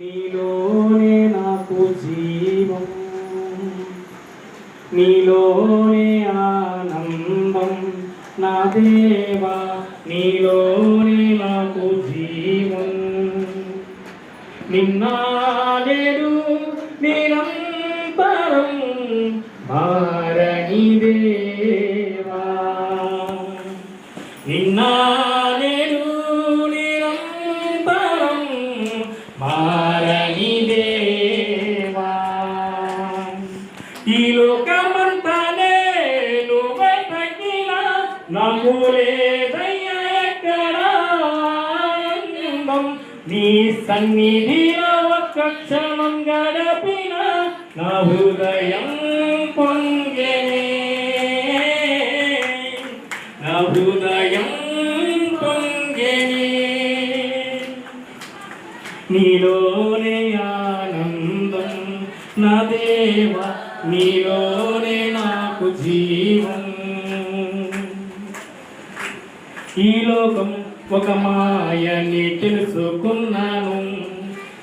నీలోనే నాకు జీవం. నీలోనే ఆనందం. నా దేవా నీలోనే నాకు జీవం. నిన్నాలేడు నిరంతరం భారణిదే సన్నిధిలో ఒక్క క్షణం గడపిన నా హృదయం పొంగెనే. నా హృదయం పొంగెనే. నీలోనే ఆనందం నా దేవ నీలోనే నాకు జీవం. ఈ లోకం ఒక మాయని తెలుసుకున్నా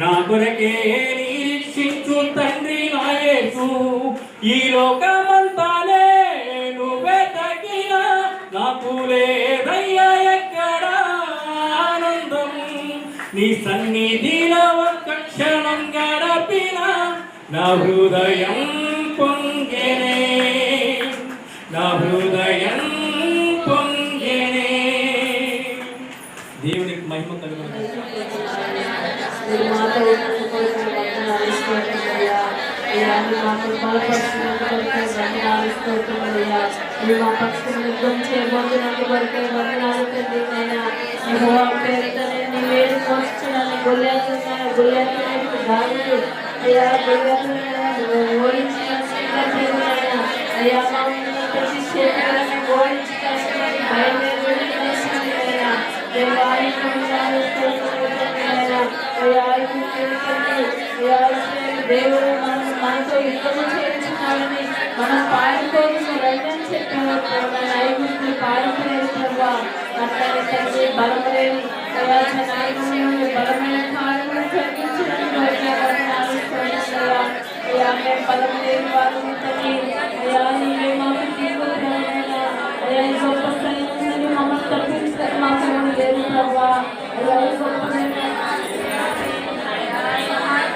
నా కొరకే నిరీక్షించు తండ్రి నాయసు. ఈ లోకమంతానే నువ్వే తగిన నాకు లేదయ్యా ఎక్కడ ఆనందం. నీ సన్నిధిలో ఒక్క క్షణం గడపిన నా హృదయం. తండ్రి నాయనా. యెహోవా పేరిట నేను నీ వేలు మోస్తున్నాను. గొల్లియాతును గొల్లియాతును దావీదు. అయ్యా, గొల్లియాతును నువ్వు ఓడించిన శ్రీకాంత్ నాయనా. అయ్యా, మా ఉన్న ప్రతి శత్రువులను ఓడించడానికి బయలుదేరి వెళ్ళిన నాయనా. దేవా, ఈ వందనాలు స్తోత్రములు నాయనా. అయ్యా, ఈ దేవుడిని, అయ్యా, ఇస్రాయేలు దేవుడు మనం మనతో యుద్ధము చేయించున్నాడని మనం పారిపోయి రంగని చెప్పాము ప్రభా ఐగుప్తులు పారిపోయారు ప్రభా అట్లనే తండ్రి బలమలేని అయ్యా నాయకుని బలమైన కార్యములు జరిగించడానికి వచ్చే వందనాలు స్తోత్రాలు అయ్యా మేము బలమలేని వారిని తండ్రి అయ్యా నీవే మాకు తీసుకురావాలయ్యా అయ్యా ఈ గొప్ప స్థలం నుండి మమ్మల్ని తప్పించడానికి మాకు ఎవరు లేరు ప్రభా అయ్యా ఈ గొప్ప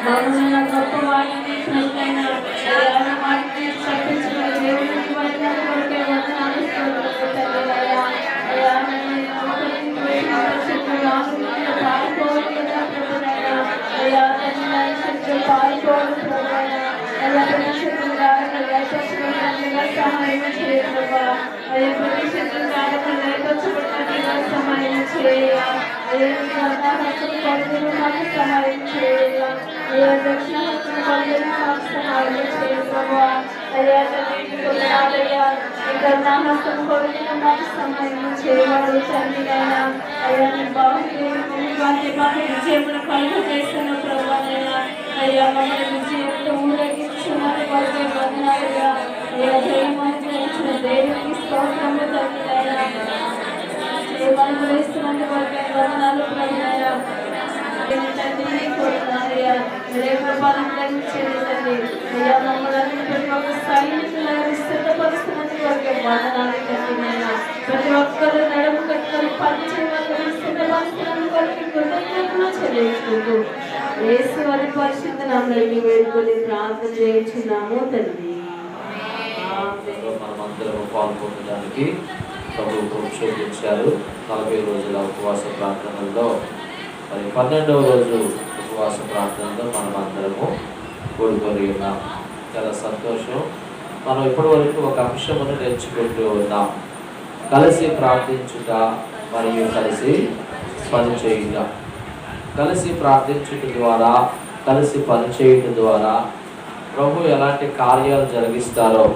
మమ్మల్ని గొప్ప వాటిని ప్రజలైన అయ్యా వాటిని తప్పించిన దేవునికి వందనాలు కొరకే దక్షిణ హక్కులు పడుతున్న మాకు సహాయం చేయ అయ్యా తండ్రి ఇక్కడ నా హస్తం కొడుతున్న మాకు సహాయం చేయవాడు తండ్రి అయ్యా నీ బాహుదేవుని వాటి కలుగు చేస్తున్న ప్రభానైనా అయ్యా మమ్మల్ని విజయంతో ఊరేగించున్నది వారికి వందనాలుగా అయ్యా జయమని ఇచ్చిన దేవునికి స్తోత్రము తండ్రి నాయన వేస్తున్నందుకు వారికి వందనాలు ప్రభునైనా తండ్రి కోరుతున్నానయ్యా మీరే కృపాలను అయ్యా మమ్మల్ని ప్రతి ఒక్క స్థాయిని సిద్ధపరుస్తున్నందుకు వారికి వందనాలు ప్రతి ఒక్కరు నడుము కట్టుకొని సిద్ధపరుస్తున్నందుకు కృతజ్ఞతలు చెల్లించుకుంటూ యేసు వారి పరిశుద్ధ నామని వేడుకొని ప్రార్థన చేయించున్నాము తండ్రి మనమందరం పాల్గొనడానికి ప్రభు ప్రోత్సహించారు నలభై రోజుల ఉపవాస ప్రార్థనల్లో మరి పన్నెండవ రోజు ఉపవాస ప్రార్థనలో మనం అందరము కూడుకొని ఉన్నాం. చాలా సంతోషం. మనం ఇప్పటి వరకు ఒక అంశమును నేర్చుకుంటూ ఉన్నాం. కలిసి ప్రార్థించుట మరియు కలిసి పనిచేయుట కలిసి ప్రార్థించుట ద్వారా కలిసి పనిచేయటం ద్వారా ప్రభు ఎలాంటి కార్యాలు జరిగిస్తారో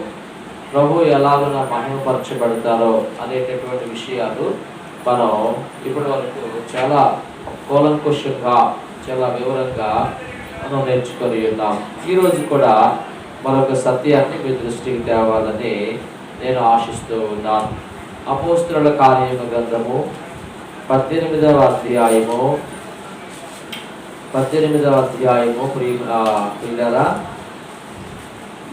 ప్రభు ఎలాగున మహిమపరచబడతారో అనేటటువంటి విషయాలు మనం ఇప్పటి వరకు చాలా కూలంకుషంగా చాలా వివరంగా మనం నేర్చుకొని ఉన్నాం. ఈరోజు కూడా మరొక సత్యాన్ని మీ దృష్టికి తేవాలని నేను ఆశిస్తూ ఉన్నాను. అపోస్తుల కార్యము గ్రంథము పద్దెనిమిదవ అధ్యాయము పద్దెనిమిదవ అధ్యాయము ప్రియ పిల్లల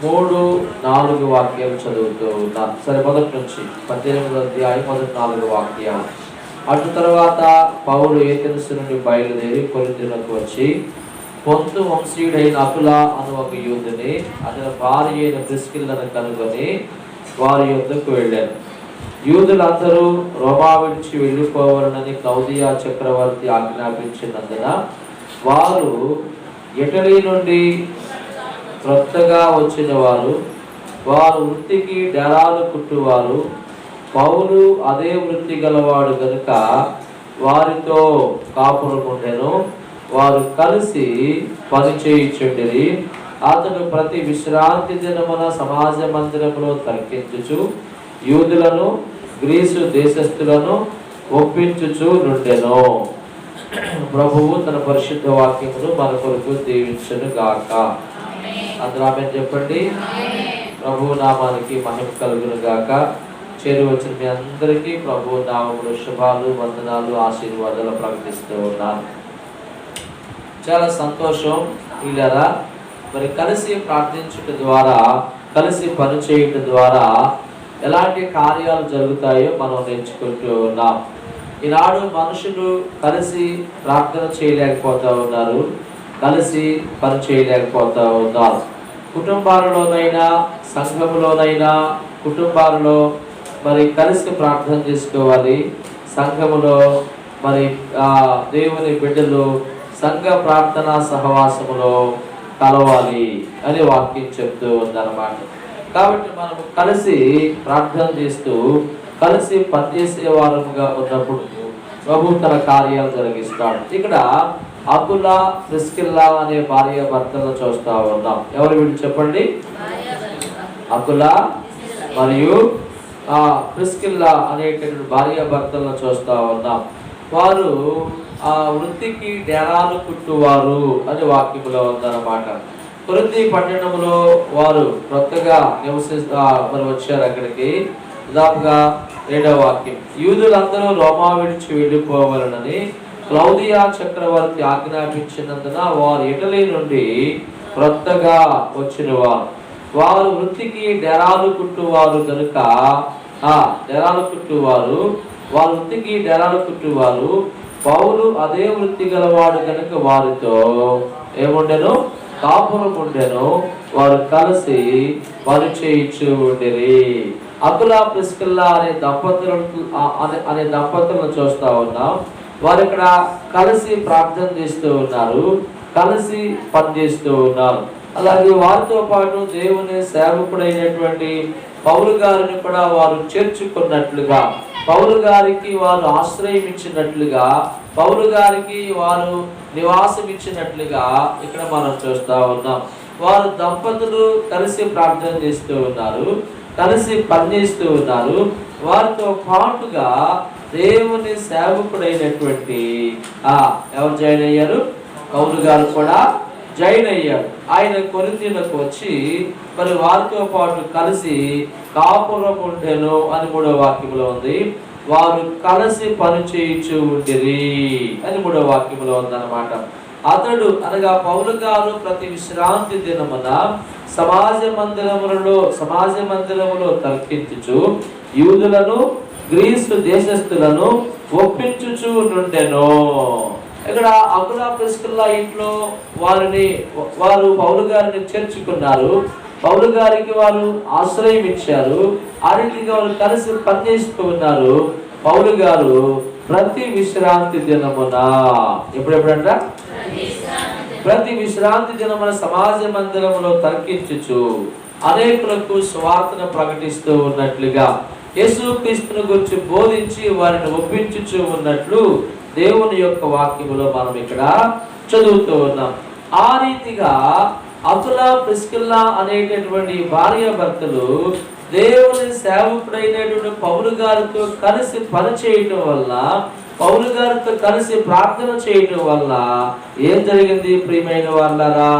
మూడు నాలుగు వాక్యాలు చదువుతూ ఉన్నాను. సరే మొదటి నుంచి పద్దెనిమిదవ అధ్యాయం మొదటి నాలుగు వాక్యాలు. అటు తర్వాత పౌలు ఏతెన్సు నుండి బయలుదేరి కొరిందులకు వచ్చి పొంతు వంశీయుడైన అకుల అను ఒక యూదుని అతని భార్య అయిన ప్రిస్కిల్లను కనుగొని వారి యుద్ధకు వెళ్ళారు యూదులందరూ రోమా విడిచి వెళ్ళిపోవాలని కౌదియా చక్రవర్తి ఆజ్ఞాపించినందున వారు ఇటలీ నుండి క్రొత్తగా వచ్చిన వారు వారు వృత్తికి డెరాలు కుట్టువారు పౌలు అదే వృత్తి గలవాడు గనుక వారితో కాపురకుండెను వారు కలిసి పని చేయుచుండిరి. అతడు ప్రతి విశ్రాంతి దినమున సమాజ మందిరములో తర్కించుచు యూదులను గ్రీసు దేశస్థులను ఒప్పించుచు నుండెను. ప్రభువు తన పరిశుద్ధ వాక్యమును మన కొరకు దీవించను గాక. అందరూ ఆమె చెప్పండి. ప్రభు నామానికి మహిమ కలుగును గాక. చేరి వచ్చిన మీ అందరికీ ప్రభు నామములు శుభాలు వందనాలు ఆశీర్వాదాలు ప్రకటిస్తూ ఉన్నాను. చాలా సంతోషం వీళ్ళరా మరి కలిసి ప్రార్థించుట ద్వారా కలిసి పని ద్వారా ఎలాంటి కార్యాలు జరుగుతాయో మనం నేర్చుకుంటూ ఉన్నాం. ఈనాడు మనుషులు కలిసి ప్రార్థన చేయలేకపోతూ ఉన్నారు. కలిసి పని చేయలేకపోతూ ఉన్నారు. కుటుంబాలలోనైనా సంఘములోనైనా కుటుంబాలలో మరి కలిసి ప్రార్థన చేసుకోవాలి. సంఘములో మరి ఆ దేవుని బిడ్డలు సంఘ ప్రార్థన సహవాసములో కలవాలి అని వాక్యం చెప్తూ ఉందన్నమాట. కాబట్టి మనం కలిసి ప్రార్థన చేస్తూ కలిసి పనిచేసే వారముగా ఉన్నప్పుడు ప్రభు తన కార్యాలు జరిగిస్తాడు ఇక్కడ అకుల ప్రిస్కిల్లా అనే భార్య భర్తలను చూస్తా ఉన్నాం. ఎవరు వీళ్ళు చెప్పండి? అకుల మరియు ఆ ప్రిస్కిల్లా అనేటటువంటి భార్యాభర్తలను చూస్తూ ఉన్నాం. వారు ఆ వృత్తికి డేరాలు కుట్టువారు అని వాక్యంలో ఉందన్నమాట. కొరింది పట్టణంలో వారు కొత్తగా నివసిస్తా మరి వచ్చారు అక్కడికి. దాపుగా రెండవ వాక్యం. యూదులందరూ రోమా విడిచి వెళ్ళిపోవాలనని క్లౌదియా చక్రవర్తి ఆజ్ఞాపించినందున వారు ఇటలీ నుండి క్రొత్తగా వచ్చిన వారు వారు వృత్తికి డెరాలు కుట్టువారు కనుక ఆ డెరాలు కుట్టువారు వారు వృత్తికి డెరాలు కుట్టువారు పౌలు అదే వృత్తి గలవాడు కనుక వారితో ఏముండెను? కాపురం ఉండెను వారు కలిసి పని చేయించు ఉండేది అకులా ప్రిస్కిల్లా అనే దంపతులను అనే అనే దంపతులను చూస్తా ఉన్నాం. వారు ఇక్కడ కలిసి ప్రార్థన చేస్తూ ఉన్నారు. కలిసి పనిచేస్తూ ఉన్నారు. అలాగే వారితో పాటు దేవుని సేవకుడైనటువంటి పౌలు గారిని కూడా వారు చేర్చుకున్నట్లుగా పౌలు గారికి వారు ఆశ్రయం ఇచ్చినట్లుగా పౌలు గారికి వారు నివాసం ఇచ్చినట్లుగా ఇక్కడ మనం చూస్తూ ఉన్నాం. వారు దంపతులు కలిసి ప్రార్థన చేస్తూ ఉన్నారు కలిసి పనిచేస్తూ ఉన్నారు. వారితో పాటుగా దేవుని సేవకుడైనటువంటి ఎవరు జాయిన్ అయ్యారు? పౌరు గారు కూడా జైన్ అయ్యాడు ఆయన కొరింథీలకు వచ్చి మరి వారితో పాటు కలిసి కాపురం ఉండెను అని మూడో వాక్యంలో ఉంది. వారు కలిసి పని చేయించు ఉండిరి అని మూడో వాక్యంలో ఉందన్నమాట. అతడు అనగా పౌలు గారు ప్రతి విశ్రాంతి దినమున సమాజ మందిరములలో సమాజ మందిరములో తర్కించుచు యూదులను గ్రీసు దేశస్థులను ఒప్పించుచు నుండెను. ఇక్కడ అకులా ప్రిస్కుల్లా ఇంట్లో వారిని వారు పౌలు గారిని చేర్చుకున్నారు. పౌలు గారికి వారు ఆశ్రయం ఇచ్చారు. ఆ రీతిగా వారు కలిసి పనిచేస్తూ ఉన్నారు. పౌలు గారు ప్రతి విశ్రాంతి దినమున ఎప్పుడెప్పుడంట? ప్రతి విశ్రాంతి దినమున సమాజ మందిరంలో తర్కించుచు అనేకులకు స్వార్థను ప్రకటిస్తూ ఉన్నట్లుగా యేసుక్రీస్తుని గురించి బోధించి వారిని ఒప్పించుచు ఉన్నట్లు దేవుని యొక్క వాక్యములో మనం ఇక్కడ చదువుతూ ఉన్నాం. ఆ రీతిగా అతుల ప్రిస్కిల్లా అనేటటువంటి భార్య భర్తలు దేవుని సేవకుడైనటువంటి పౌలు గారితో కలిసి పని చేయటం వల్ల పౌలు గారితో కలిసి ప్రార్థన చేయటం వల్ల ఏం జరిగింది? ప్రియమైన వాళ్ళరా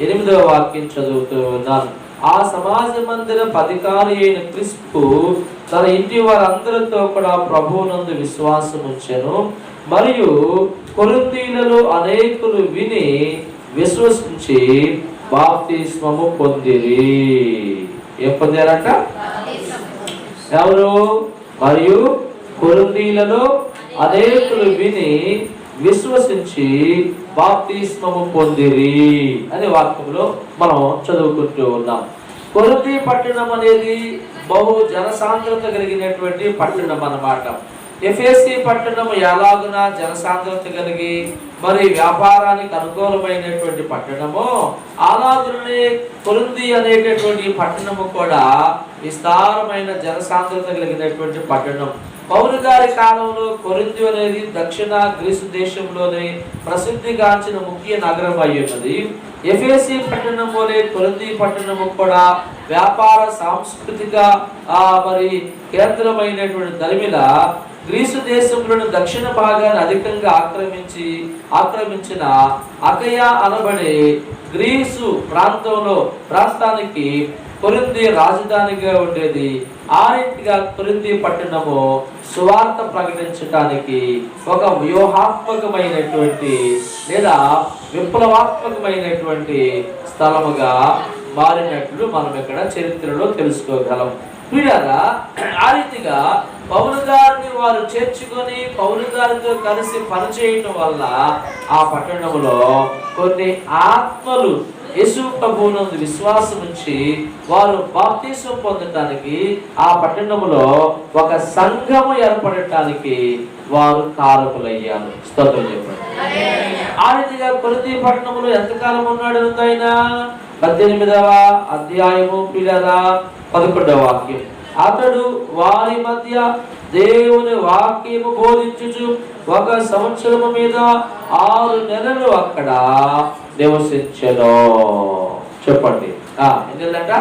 ఎనిమిదవ వాక్యం చదువుతూ ఉన్నాను ఆ సమాజ మందిర అధికారి అయిన క్రిస్పు తన ఇంటి వారందరితో కూడా ప్రభువునందు విశ్వాసం ఉంచాను మరియు కొరింథీలలో అనేకులు విని విశ్వసించి బాప్తిస్మము పొందిరి. ఏం పొందారంట? ఎవరు? మరియు కొరింథీలలో అనేకులు విని విశ్వసించి బాప్తిస్మము పొందిరి అనే వాక్యంలో మనం చదువుకుంటూ ఉన్నాం. కొరింథీ పట్టణం అనేది బహు జనసాంద్రత కలిగినటువంటి పట్టణం అన్నమాట. ఎఫ్ఎస్సి పట్టణం ఎలాగున జనసాంద్రత కలిగి మరి వ్యాపారానికి అనుకూలమైనటువంటి పట్టణము అలాగునే కొరింది అనేటటువంటి పట్టణము కూడా విస్తారమైన జనసాంద్రత కలిగినటువంటి పట్టణం. పౌరు గారి కాలంలో కొరింది అనేది దక్షిణ గ్రీసు దేశంలోనే ప్రసిద్ధిగాంచిన ముఖ్య నగరం అయి ఉన్నది. ఎఫ్ఎసి పట్టణం వలె కొరింది పట్టణము కూడా వ్యాపార సాంస్కృతిక ఆ, మరి కేంద్రమైనటువంటి దరిమిల గ్రీసు దేశంలోని దక్షిణ భాగాన్ని అధికంగా ఆక్రమించి ఆక్రమించిన అకయా అనబడే గ్రీసు ప్రాంతంలో ప్రాంతానికి కొరింది రాజధానిగా ఉండేది. ఆ రీతిగా కొరింది పట్టణము సువార్త ప్రకటించడానికి ఒక వ్యూహాత్మకమైనటువంటి లేదా విప్లవాత్మకమైనటువంటి స్థలముగా మారినట్లు మనం ఇక్కడ చరిత్రలో తెలుసుకోగలం. వీడారా ఆ రీతిగా పౌరు గారిని వారు చేర్చుకొని పౌరు గారితో కలిసి పనిచేయటం వల్ల ఆ పట్టణంలో కొన్ని ఆత్మలు యేసు ప్రభువునందు విశ్వాసం ఉంచి వారు బాప్తీసం పొందటానికి ఆ పట్టణంలో ఒక సంఘము ఏర్పడటానికి వారు కారకులయ్యారు. స్తోత్రం చెప్పండి. ఆ రీతిగా కొరతి పట్టణంలో ఎంతకాలం ఉన్నాడు ఆయన పద్దెనిమిదవ అధ్యాయము పిల్లల పదకొండవ వాక్యం. అతడు వారి మధ్య దేవుని వాక్యము బోధించుచు ఒక సంవత్సరము మీద ఆరు నెలలు అక్కడ నివసించను. చెప్పండి. ఎందుకంట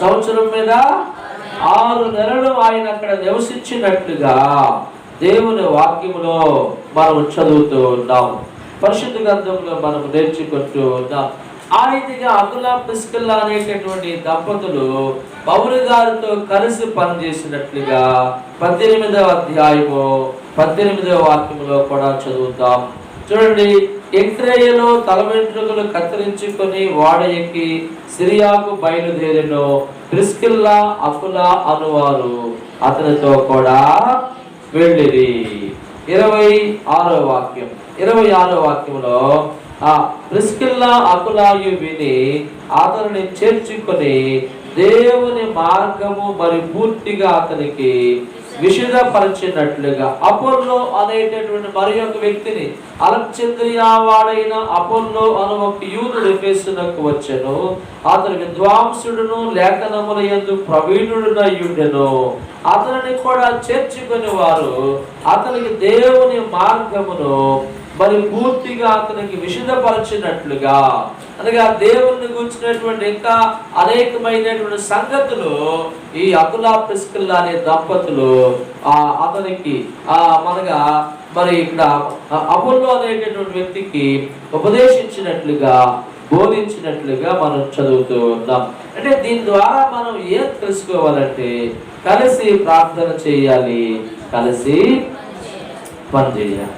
సంవత్సరం మీద ఆరు నెలలు ఆయన అక్కడ నివసించినట్లుగా దేవుని వాక్యములో మనం చదువుతూ ఉన్నాం పరిశుద్ధ గ్రంథంలో మనం నేర్చుకుంటూ ఉన్నాం ఆ రీతిగా అకులా పిస్కిల్లా అనేటటువంటి దంపతులు పౌరు గారితో కలిసి పనిచేసినట్లుగా పద్దెనిమిదవ అధ్యాయము పద్దెనిమిదవ వాక్యములో కూడా చదువుతాం. చూడండి ఎక్రేయలో తల వెంట్రుకలు కత్తిరించుకొని వాడ ఎక్కి సిరియాకు బయలుదేరిను ప్రిస్కిల్లా అకులా అనువారు. అతనితో కూడా వెళ్ళిరి. ఇరవై ఆరో వాక్యం ఇరవై ఆరో వాక్యంలో ఆ ప్రిస్కిల్లా అకులాయు విని అతనిని చేర్చుకొని దేవుని మార్గము మరి పూర్తిగా అతనికి విషదపరిచినట్లుగా అపోల్లో అనేటటువంటి మరి ఒక వ్యక్తిని అలక్చంద్రియా వాడైన అపోల్లో అను ఒక యూనుడు ఎఫెసునకు వచ్చెను. అతని విద్వాంసుడును లేఖనముల ఎందు ప్రవీణుడునయ్యుండెను అతనిని కూడా చేర్చుకుని వారు అతనికి దేవుని మార్గమును మరి పూర్తిగా అతనికి విషదపరచినట్లుగా అనగా దేవుణ్ణి గుర్చినటువంటి ఇంకా అనేకమైనటువంటి సంగతులు ఈ అకులా ప్రిస్కిల్లా అనే దంపతులు ఆ అతనికి ఆ మనగా మరి ఇక్కడ అపోల్లో అనేటటువంటి వ్యక్తికి ఉపదేశించినట్లుగా బోధించినట్లుగా మనం చదువుతూ ఉన్నాం. అంటే దీని ద్వారా మనం ఏం తెలుసుకోవాలంటే కలిసి ప్రార్థన చేయాలి కలిసి పని చేయాలి.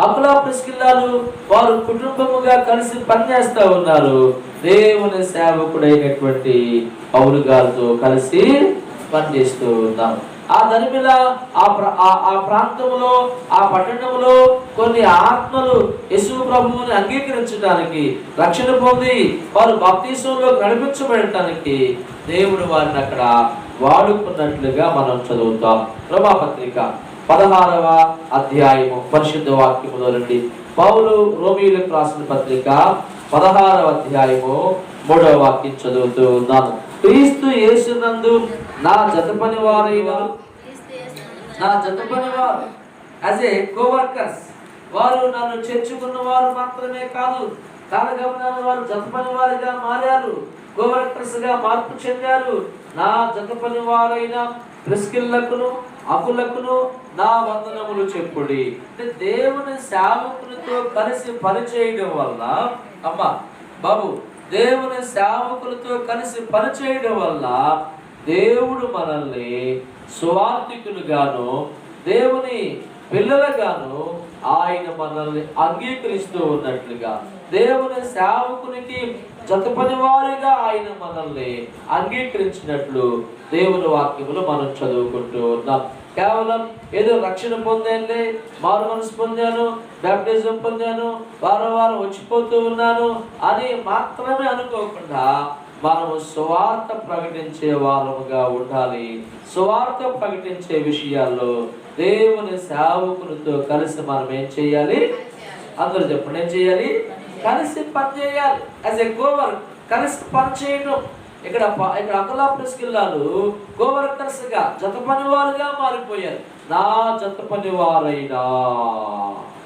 అప్పులా ప్రిస్కిల్లాలు వారు కుటుంబముగా కలిసి పనిచేస్తూ ఉన్నారు. దేవుని సేవకుడైనటువంటి పౌలు గారితో కలిసి పనిచేస్తూ ఉన్నాం. ఆ దరిమిల ఆ ఆ- ఆ ప్రాంతంలో ఆ పట్టణంలో కొన్ని ఆత్మలు యశు ప్రభువుని అంగీకరించడానికి రక్షణ పొంది వారు బాప్తీసంలో నడిపించబడటానికి దేవుడు వారిని అక్కడ వాడుకున్నట్లుగా మనం చదువుతాం. ప్రభాపత్రిక. పదహారవ అధ్యాయము పరిశుద్ధ వాక్యములో నుండి. పౌలు రోమిలకు రాసిన పత్రిక పదహారవ అధ్యాయము మూడవ వాక్యం చదువుతూ ఉన్నాను క్రీస్తు యేసునందు నా జత పని వారైన నా జత పని వారు. యాజ్ ఏ కోవర్కర్స్ వారు నన్ను చేర్చుకున్న వారు మాత్రమే కాదు కాలగమనాన్ని వారు జతపని వారిగా మారారు గోవర్కర్స్గా మార్పు చెందారు. నా జతపని వారైన ప్రిస్కిల్లకును అకులకును నా వందనములు చెప్పుడి. అంటే దేవుని సేవకులతో కలిసి పనిచేయడం వల్ల అమ్మా బాబు దేవుని సేవకులతో కలిసి పనిచేయడం వల్ల దేవుడు మనల్ని సువార్థికులుగాను దేవుని పిల్లలుగాను ఆయన మనల్ని అంగీకరిస్తూ ఉన్నట్లుగా దేవుని సేవకునికి జతపని వారిగా ఆయన మనల్ని అంగీకరించినట్లు దేవుని వాక్యములు మనం చదువుకుంటూ ఉన్నాం. కేవలం ఏదో రక్షణ పొందానులే మారు మనసు పొందాను బ్యాప్టిజం పొందాను వారం వారం వచ్చిపోతూ ఉన్నాను అని మాత్రమే అనుకోకుండా మనము సువార్త ప్రకటించే వారముగా ఉండాలి. సువార్త ప్రకటించే విషయాల్లో దేవుని సేవకులతో కలిసి మనం ఏం చేయాలి? అందరూ చెప్పండి ఏం చేయాలి? కలిసి పని చేయాలి యాజ్ ఎ గోవర్ కలిసి పని చేయడం ఇక్కడ ఇక్కడ అకలా ప్రెస్కిల్లాలు గోవర్కర్స్గా జత పనివారుగా మారిపోయారు. నా జత పనివారైనా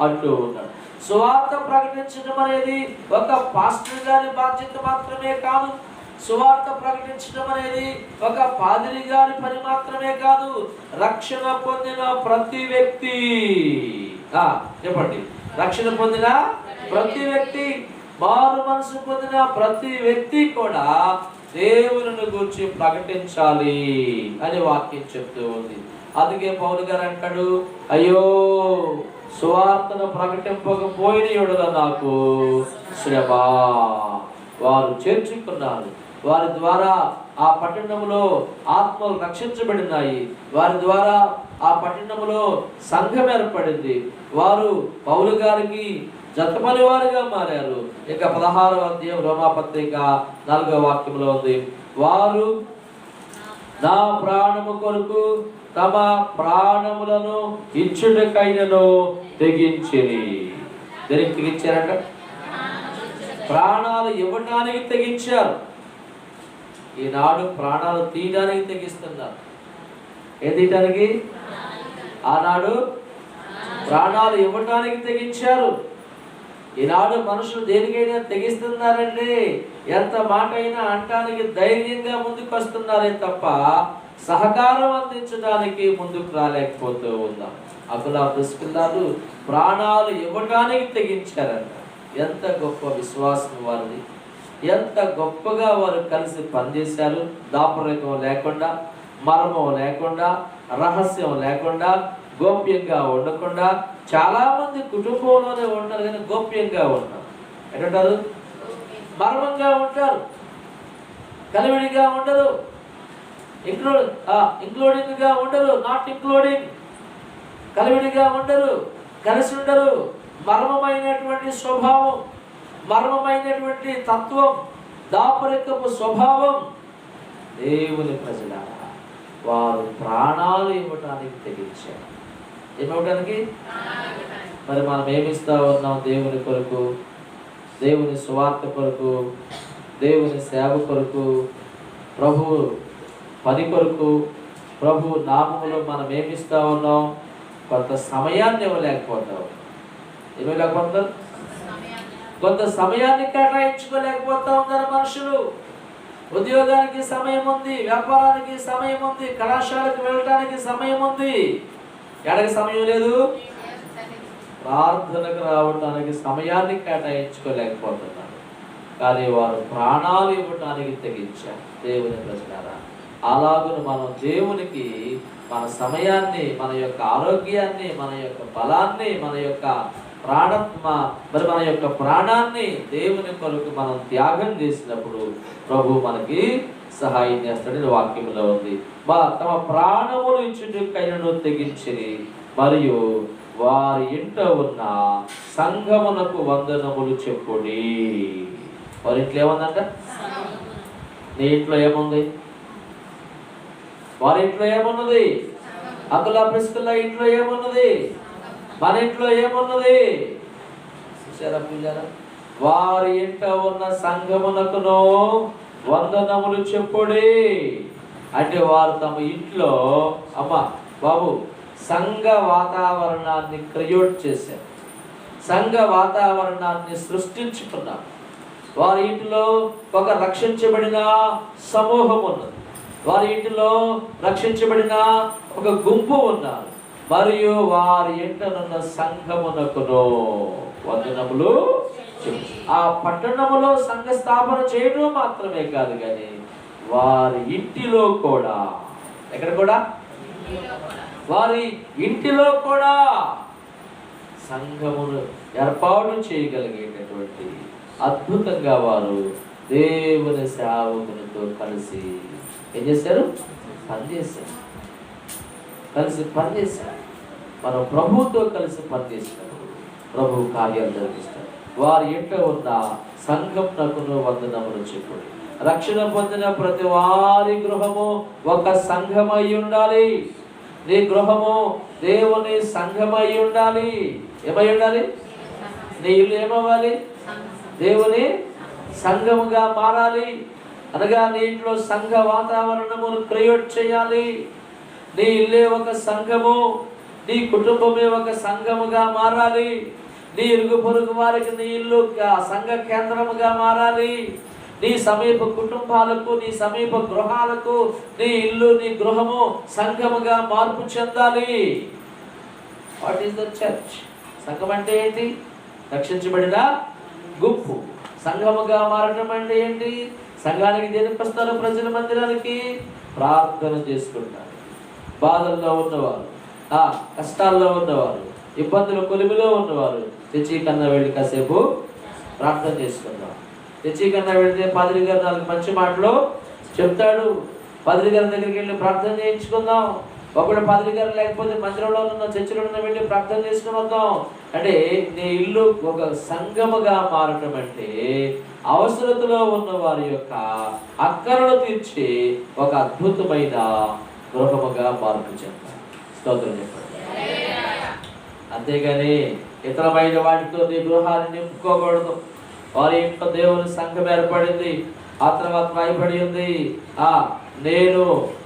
అంటూ ఉన్నాడు. సువార్త ప్రకటించడం అనేది ఒక పాస్టర్ గారి బాధ్యత మాత్రమే కాదు. సువార్త ప్రకటించడం అనేది ఒక పాదిరి గారి పని మాత్రమే కాదు. రక్షణ పొందిన ప్రతి వ్యక్తి. చెప్పండి. రక్షణ పొందిన ప్రతి వ్యక్తి మారు మనసు పొందిన ప్రతి వ్యక్తి కూడా దేవుని గురించి ప్రకటించాలి అని వాక్యం చెప్తూ ఉంది. అందుకే పౌలు గారు అంటాడు అయ్యో సువార్తను ప్రకటింపకపోయిన ఎడల నాకు శ్రమ. వారు చేర్చుకున్నారు. వారి ద్వారా ఆ పట్టణంలో ఆత్మలు రక్షించబడినాయి. వారి ద్వారా ఆ పట్టణంలో సంఘం ఏర్పడింది. వారు పౌలు గారికి జతపని వారుగా మారారు. ఇక పదహారవ అధ్యాయం రోమాపత్రిక నాలుగవ వాక్యంలో ఉంది. వారు నా ప్రాణము కొరకు తమ ప్రాణములను ఇచ్చుటకైనను తెగించిరి. దేనికి తెగించారట? ప్రాణాలు ఇవ్వటానికి తెగించారు. ఈనాడు ప్రాణాలు తీయడానికి తెగిస్తున్నారు. ఏం తీయటానికి? ఆనాడు ప్రాణాలు ఇవ్వటానికి తెగించారు. ఈనాడు మనుషులు దేనికైనా తెగిస్తున్నారండి? ఎంత మాట అయినా అంటానికి ధైర్యంగా ముందుకు వస్తున్నారే తప్ప సహకారం అందించడానికి ముందుకు రాలేకపోతూ ఉన్నాం. అకులా దుష్పిల్లాలు ప్రాణాలు ఇవ్వటానికి తెగించారంట. ఎంత గొప్ప విశ్వాసం వారిది. ఎంత గొప్పగా వారు కలిసి పనిచేశారు. దాపరికం లేకుండా మర్మం లేకుండా రహస్యం లేకుండా గోప్యంగా ఉండకుండా చాలామంది కుటుంబంలోనే ఉంటారు కానీ గోప్యంగా ఉంటారు. ఎటుంటారు మర్మంగా ఉంటారు. కలివిడిగా ఉండరు. ఇంక్లూడ్ ఇంక్లూడింగ్గా ఉండరు. నాట్ ఇంక్లూడింగ్ కలివిడిగా ఉండరు. కలిసి ఉండరు. మర్మమైనటువంటి స్వభావం మర్మమైనటువంటి తత్వం దాపరికపు స్వభావం దేవుని ప్రజల వారు ప్రాణాలు ఇవ్వటానికి తెగించారు. ఏమివ్వటానికి మరి మనం ఏమిస్తా ఉన్నాం దేవుని కొరకు దేవుని సువార్త కొరకు దేవుని సేవ కొరకు ప్రభు పని కొరకు ప్రభు నామములో మనం ఏమిస్తా ఉన్నాం? కొంత సమయాన్ని ఇవ్వలేకపోతాం. ఇవ్వలేకపోతాం కొంత? సమయాన్ని కేటాయించుకోలేకపోతా ఉన్నారు మనుషులు. ఉద్యోగానికి సమయం ఉంది వ్యాపారానికి సమయం ఉంది కళాశాలకు వెళ్ళడానికి సమయం ఉంది. ఎడకి సమయం లేదు? ప్రార్థనకు రావడానికి సమయాన్ని కేటాయించుకోలేకపోతున్నారు. కానీ వారు ప్రాణాలు ఇవ్వటానికి తెగించారు. దేవుని ప్రజలారా అలాగును మనం దేవునికి మన సమయాన్ని మన యొక్క ఆరోగ్యాన్ని మన యొక్క బలాన్ని మన యొక్క ప్రాణత్మ మరి మన యొక్క ప్రాణాన్ని దేవుని కొరకు మనం త్యాగం చేసినప్పుడు ప్రభు మనకి సహాయం చేస్తాడని వాక్యంలో ఉంది. మా తమ ప్రాణములు ఇచ్చుటకైనను తెగించిరి మరియు వారి ఇంట ఉన్న సంఘమునకు వందనములు చెప్పుడి. వారి ఇంట్లో ఏముందంట? నీ ఇంట్లో ఏముంది? వారి ఇంట్లో ఏమున్నది? అకుల ప్రిస్కుల ఇంట్లో ఏమున్నది? మన ఇంట్లో ఏమున్నది? చూసారా పూజారా? వారి ఇంట ఉన్న సంఘమునకును వందనములు చెప్పుడి. అంటే వారు తమ ఇంట్లో అమ్మ బాబు సంఘ వాతావరణాన్ని క్రియేట్ చేశారు. సంఘ వాతావరణాన్ని సృష్టించుకున్నారు. వారి ఇంటిలో ఒక రక్షించబడిన సమూహం ఉన్నది. వారి ఇంటిలో రక్షించబడిన ఒక గుంపు ఉన్నారు. మరియు వారి ఇంటనున్న సంఘమునకును వందనములు ఆ పట్టణములో సంఘ స్థాపన చేయడం మాత్రమే కాదు కానీ వారి ఇంటిలో కూడా. ఎక్కడ కూడా? వారి ఇంటిలో కూడా సంఘమును ఏర్పాటు చేయగలిగేటటువంటి అద్భుతంగా వారు దేవుని సేవకునితో కలిసి ఏం చేశారు? పనిచేశారు. కలిసి పనిచేశారు. మనం ప్రభువుతో కలిసి పనిచేసినప్పుడు ప్రభు కార్యాలు జరిగిస్తాడు వారి ఇంట ఉన్న సంఘం నకును వందనములు చెప్పుడు. రక్షణ పొందిన ప్రతి వారి గృహము ఒక సంఘమై ఉండాలి. నీ గృహము దేవుని సంఘమై ఉండాలి. ఏమై ఉండాలి? నీ ఇల్లు ఏమవ్వాలి? దేవుని సంఘముగా మారాలి. అనగా నీ ఇంట్లో సంఘ వాతావరణమును క్రియేట్ చేయాలి. నీ ఇల్లే ఒక సంఘము. నీ కుటుంబమే ఒక సంఘముగా మారాలి. నీ ఇరుగు పొరుగు వారికి నీ ఇల్లు సంఘ కేంద్రముగా మారాలి. నీ సమీప కుటుంబాలకు నీ సమీప గృహాలకు నీ ఇల్లు నీ గృహము సంఘముగా మార్పు చెందాలి. వాట్ ఈస్ ద చర్చ్ సంఘం అంటే ఏంటి? రక్షించబడిన గుంపు. సంఘముగా మారటం అంటే ఏంటి? సంఘానికి దేనికి వస్తారు ప్రజల మందిరానికి ప్రార్థన చేసుకుంటారు. బాధల్లో ఉన్నవారు. కష్టాల్లో ఉన్నవారు ఇబ్బందుల కొలిమిలో ఉన్నవారు తెచ్చి కన్నా వెళ్ళి కాసేపు ప్రార్థన చేసుకుందాం. తెచ్చి కన్నా వెళితే పాదిరి గారు నాలుగు మంచి మాటలు చెప్తాడు. పాదిరి గారి దగ్గరికి వెళ్ళి ప్రార్థన చేయించుకుందాం. ఒకటి పాదిరి గారు లేకపోతే మందిరంలో ఉన్న చర్చిలో ఉన్న వెళ్ళి ప్రార్థన చేసుకుని వద్దాం. అంటే నీ ఇల్లు ఒక సంగముగా మారటం అంటే అవసరతలో ఉన్న వారి యొక్క అక్కరలు తీర్చి ఒక అద్భుతమైన గృహముగా మార్పు చెందాం స్తోత్రం చెప్పండి అంతేగాని ఇతరమైన వాటితో నీ గృహాన్ని నింపుకోకూడదు. వారి ఇంట్లో దేవుని సంఘం ఏర్పడింది. ఆ తర్వాత ఉంది. ఆ నేను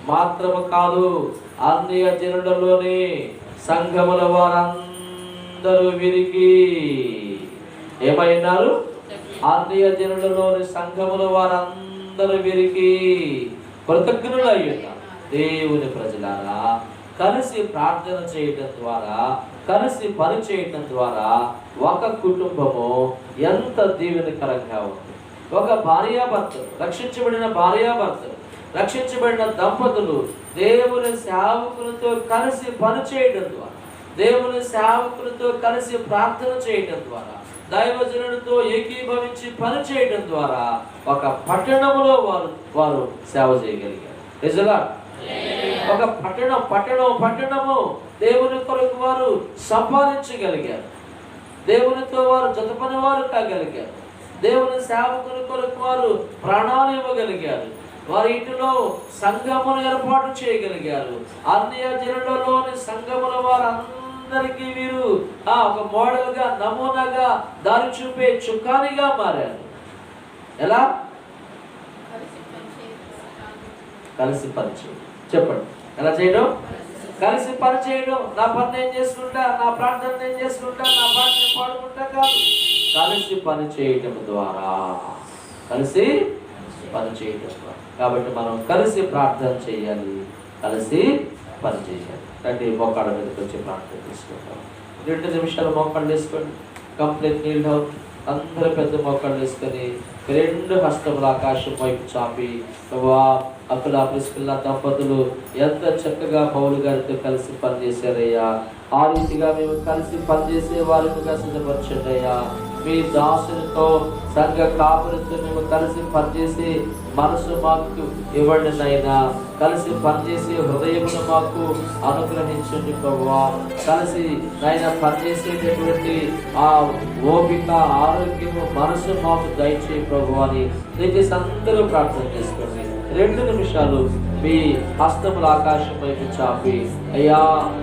మాత్రము కాదు అన్ని జనులలోని సంఘముల వారందరూ వీరికి ఏమైనారు? ఆత్మీయ జనులలోని సంఘముల వారందరూ వీరికి కృతజ్ఞులు అయ్యున్నారు దేవుని ప్రజలారా కలిసి ప్రార్థన చేయటం ద్వారా కలిసి పని చేయటం ద్వారా ఒక కుటుంబము ఎంత దీవెనకరంగా ఉంది ఒక భార్యాభర్తలు రక్షించబడిన భార్యాభర్తలు రక్షించబడిన దంపతులు దేవుని సేవకులతో కలిసి పని చేయడం ద్వారా దేవుని సేవకులతో కలిసి ప్రార్థన చేయడం ద్వారా దైవజనుడితో ఏకీభవించి పని చేయడం ద్వారా ఒక పట్టణములో వారు వారు సేవ చేయగలిగారు. నిజంగా ఒక పట్టణం పట్టణం పట్టణము దేవుని కొరకు వారు సంపాదించగలిగారు. దేవునితో వారు జతపని వారు కాగలిగారు. దేవుని సేవకుని కొరకు వారు ప్రాణాలు ఇవ్వగలిగారు. వారి ఇంటిలో సంఘమును ఏర్పాటు చేయగలిగారు. అన్య జనులలోని సంఘముల వారు అందరికీ వీరు ఆ ఒక మోడల్గా నమూనాగా దారి చూపే చుక్కానిగా మారారు. ఎలా? కలిసి పనిచేయడం చెప్పండి. ఎలా చేయడం? కలిసి పని చేయడం. నా పని నేను చేసుకుంటా నా ప్రార్థన నేను చేసుకుంటా నా పాట నేను పాడుకుంటా కాదు. కలిసి పని చేయటం ద్వారా. కలిసి పని చేయటం ద్వారా. కాబట్టి మనం కలిసి ప్రార్థన చేయాలి. కలిసి పని చేయాలి. రండి మోకాళ్ళ మీదకి వచ్చి ప్రార్థన తీసుకుంటాం రెండు నిమిషాలు మొక్కలు వేసుకోండి. కంప్లీట్ నీళ్ళు డౌన్. అందరూ పెద్ద మొక్కలు వేసుకొని రెండు హస్తములు ఆకాశం వైపు చాపి వా అక్కడ ప్రిస్కిల్ల దంపతులు ఎంత చక్కగా పౌలు గారితో కలిసి పనిచేశారయ్యా. ఆ రీతిగా మేము కలిసి పనిచేసే వారిగా సిద్ధపరచండి అయ్యా మీ దాసునితో సంఘ కాపురితో మేము కలిసి పనిచేసి మనసు మాకు ఇవ్వండి నైనా కలిసి పనిచేసే హృదయమును మాకు అనుగ్రహించండి ప్రభావా. కలిసి నాయన పనిచేసేటటువంటి ఆ ఓపిక ఆరోగ్యము మనసు మాకు దయచేయ ప్రభు అని దయచేసి అందరూ ప్రార్థన చేసుకోండి. రెండు నిమిషాలు మీ హస్తములు ఆకాశం వైపు చాపి అయ్యా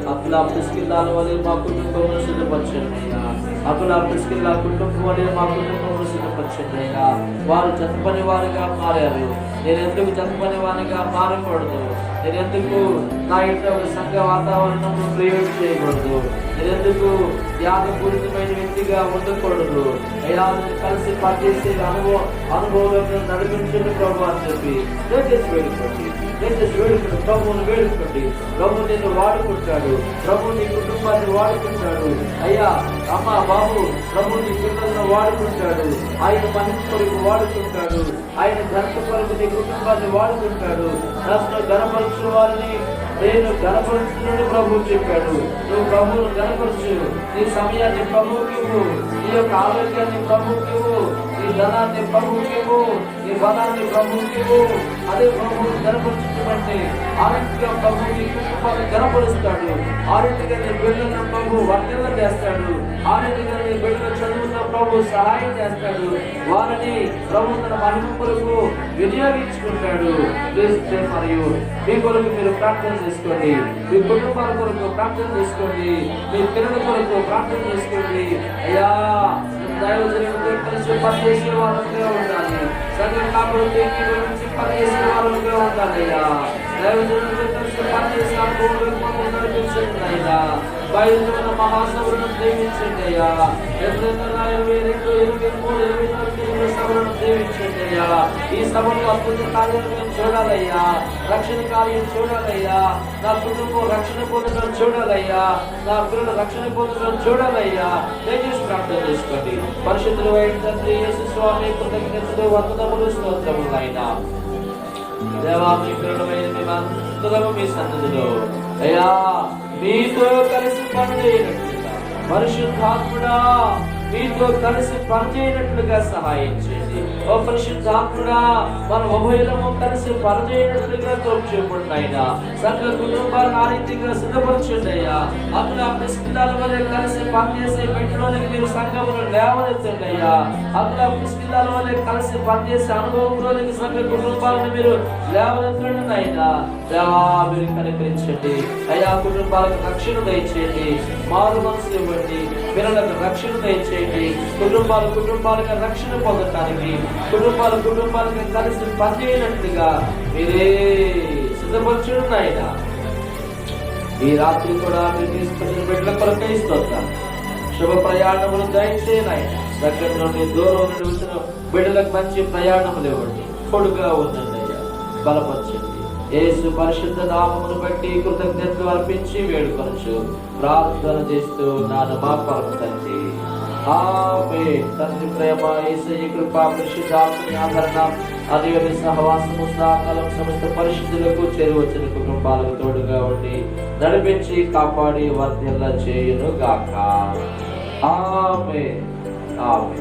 అప్పుల ప్రిస్కిల్లాల వలె మా కుటుంబమును సిద్ధపరచండి అయ్యా. అప్పుల ప్రిస్కిల్లా కుటుంబం వలె మా కుటుంబమును సిద్ధపరచండి అయ్యా. వారు జతపని వారిగా మారారు. నేను ఎందుకు జతపని వారిగా మారకూడదు? నేను ఎందుకు నా ఇంట్లో ఒక సంఘ వాతావరణం క్రియేట్ చేయకూడదు? నేను ఎందుకు త్యాగపూరితమైన వ్యక్తిగా ఉండకూడదు. అయ్యా కలిసి పనిచేసే అనుభవం అనుభవంలో నడిపించండి ప్రభు అని చెప్పి దయచేసి వేడుకోండి. దయచేసి వేడుకోండి. ప్రభువును వేడుకోండి. ప్రభు నేను వాడుకుంటాడు. ప్రభు నీ కుటుంబాన్ని వాడుకుంటాడు. అయ్యా అమ్మ బాబు ప్రభు నీ పిల్లలను వాడుకుంటాడు. ఆయన పని కొరకు వాడుకుంటాడు. ఆయన ధర్మ కొరకు నీ కుటుంబాన్ని వాడుకుంటాడు. నన్ను గణపరచు వారిని నేను గణపరుచుకుని ప్రభు చెప్పాడు. నువ్వు ప్రభువును కనపరచు నీ సమయాన్ని ప్రభువుకి నీ యొక్క ఆరోగ్యాన్ని ప్రభువుకి నీ ధనాన్ని ప్రభువుకి ఈ నీ బలాన్ని ప్రభువుకి అదే ప్రభువును గణపరచుకుంటే ఆరోగ్యంగా ప్రభు నీ కుటుంబాన్ని గణపరుస్తాడు ఆరోగ్యంగా నీ బిడ్డలను ప్రభు వర్ణన చేస్తాడు. ఆరోగ్యంగా నీ బిడ్డలు చదువుతున్న ప్రభు సహాయం చేస్తాడు. వారిని ప్రభు తన మహిమ కొరకు వినియోగించుకుంటాడు. మరియు మీ కొరకు మీరు ప్రార్థన చేసుకోండి. మీ కుటుంబాల కొరకు ప్రార్థన చేసుకోండి. మీ పిల్లల కొరకు ప్రార్థన చేసుకోండి. అయ్యా దైవజనులతో కలిసి పనిచేసే వాళ్ళుగా ఉండాలి. సంఘం కాకపోతే మీ గురించి పనిచేసే ఉండాలి అయ్యా దైవజనులతో కలిసి పనిచేసే అనుభవం నడిపించండి బయలుదేరిన మహాసభలను దీవించండి అయ్యా. ఎప్పుడైనా ఇరవై రెండు ఇరవై మూడు ఇరవై నాలుగు ఇరవై సభలను దీవించండి అయ్యా. ఈ సభలో అద్భుత కార్యాలు మేము చూడాలయ్యా. రక్షణ కార్యం చూడాలయ్యా. నా కుటుంబం రక్షణ పొందడం చూడాలయ్యా. నా పిల్లలు రక్షణ పొందడం చూడాలయ్యా. దయచేసి ప్రార్థన చేసుకోండి. పరిశుద్ధులు అయిన తండ్రి యేసు స్వామి కృతజ్ఞతలు వందనములు స్తోత్రములు అయినా దేవా మీ ప్రేమమైన మీ సన్నిధిలో. అయ్యా నీతో కలిసి పనిచేయనట్లుగా పరిశుద్ధాత్ముడా నీతో కలిసి పనిచేయనట్లుగా సహాయం చేయండి ఓ పరిశుద్ధాత్ముడా మన ఉభయలము కలిసి పనిచేయనట్లుగా తోపు చూపండి అయినా సంఘ కుటుంబాలను ఆ రీతిగా సిద్ధపరచుండయ్యా. అక్కడ పిస్కిలాల వల్ల కలిసి పనిచేసే పెట్టడానికి మీరు సంఘములు లేవనెత్తండియ్యా. అక్కడ పిస్కిలాల వల్ల కలిసి పనిచేసే అనుభవంలోనికి సంఘ కుటుంబాలను మీరు లేవనెత్తండి అయినా దేవా మీరు కనికరించండి. అయ్యా కుటుంబాలకు రక్షణ దయచేయండి. మారు మనసు ఇవ్వండి. పిల్లలకు రక్షణ దయచేయండి. కుటుంబాలు కుటుంబాలకు రక్షణ పొందటానికి కుటుంబాలు కుటుంబాలకు కలిసి పనిచేయనట్లుగా మీరే సిద్ధపరచుడు ఆయన ఈ రాత్రి కూడా మీరు తీసుకొచ్చిన బిడ్డల కొరకై శుభ ప్రయాణములు దయచేయనాయి దగ్గర నుండి దూరం నుండి వచ్చిన బిడ్డలకు మంచి ప్రయాణములు ఇవ్వండి. పొడుగా ఉండండి అయ్యా. బలపరచండి. యేసు పరిశుద్ధ నామమును బట్టి కృతజ్ఞతలు అర్పించి వేడుకొనచ్చు ప్రార్థన చేస్తూ నాన్న మా పరమ తండ్రి. ఆమె తండ్రి ప్రేమ యేసయ్య కృప పరిశుద్ధాత్మని ఆదరణ అదేవిధ సహవాసము సహకాలం సమస్త పరిశుద్ధులకు చేరువచ్చిన కుటుంబాలకు తోడుగా ఉండి నడిపించి కాపాడి వర్ధెల్ల చేయును గాక ఆమె ఆమె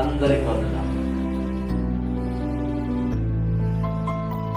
అందరికి వందన